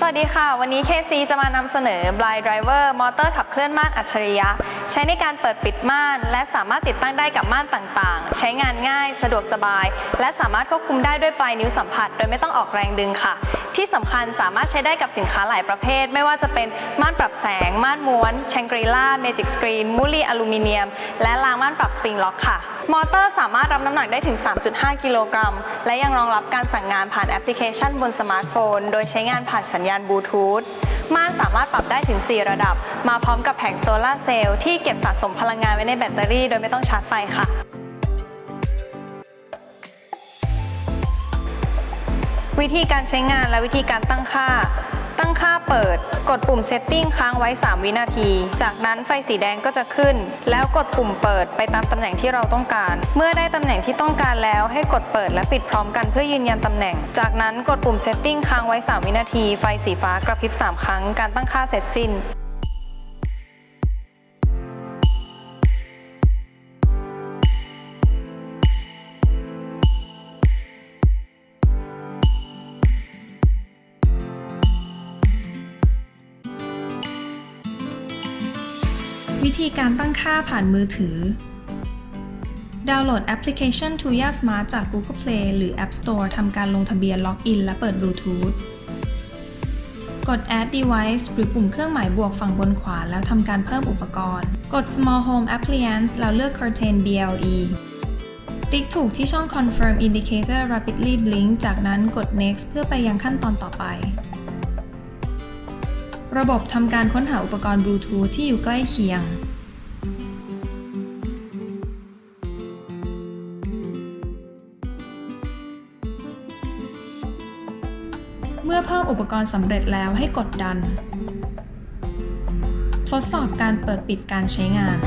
สวัสดีค่ะ วันนี้ KC จะมานำเสนอ Blind Driver มอเตอร์ขับเคลื่อนม่านอัจฉริยะ ใช้ในการเปิดปิดม่าน และสามารถติดตั้งได้กับม่านต่างๆ ใช้งานง่าย สะดวกสบาย และสามารถควบคุมได้ด้วยปลายนิ้วสัมผัส โดยไม่ต้องออกแรงดึงค่ะ ที่สำคัญสามารถใช้ได้กับสินค้าหลายประเภท ไม่ว่าจะเป็นม่านปรับแสง ม่านม้วนแชงกรีล่าเมจิกสกรีนมูลี่อลูมิเนียม และรางม่านปรับสปริงล็อกค่ะ มอเตอร์สามารถรับน้ำหนักได้ถึง 3.5 กิโลกรัม และยังรองรับการสั่งงานผ่านแอปพลิเคชันบนสมาร์ทโฟน โดยใช้งานผ่านสัญญาณบลูทูธม่านสามารถปรับได้ถึง 4 ระดับ มาพร้อมกับแผงโซลาร์เซลล์ที่เก็บสะสมพลังงานไว้ในแบตเตอรี่ โดยไม่ต้องชาร์จไฟค่ะ วิธีการใช้งานและวิธีการตั้งค่า ตั้งค่าเปิด กดปุ่ม Setting ค้างไว้ 3 วินาที จากนั้นไฟสีแดงก็จะขึ้น แล้วกดปุ่มเปิดไปตามตำแหน่งที่เราต้องการ เมื่อได้ตำแหน่งที่ต้องการแล้วให้กดเปิดและปิดพร้อมกันเพื่อยืนยันตำแหน่ง จากนั้นกดปุ่ม Setting ค้างไว้ 3 วินาที ไฟสีฟ้ากระพริบ 3 ครั้ง การตั้งค่าเสร็จสิ้น วิธีการตั้งค่าผ่านมือถือ ดาวน์โหลดแอปพลิเคชัน Tuya Smart จาก Google Play หรือ App Store ทำการลงทะเบียนล็อกอินและเปิดบลูทูธ กด Add Device หรือปุ่มเครื่องหมายบวกฝั่งบนขวาแล้วทำการเพิ่มอุปกรณ์ กด Small Home Appliance แล้วเลือก Curtain BLE ติ๊กถูกที่ช่อง Confirm Indicator Rapidly Blink จากนั้นกด Next เพื่อไปยังขั้นตอนต่อไป ระบบทำการค้นหาอุปกรณ์บลูทูธที่อยู่ใกล้เคียง เมื่อเพิ่มอุปกรณ์สำเร็จแล้วให้กดดัน ทดสอบการเปิดปิดการใช้งาน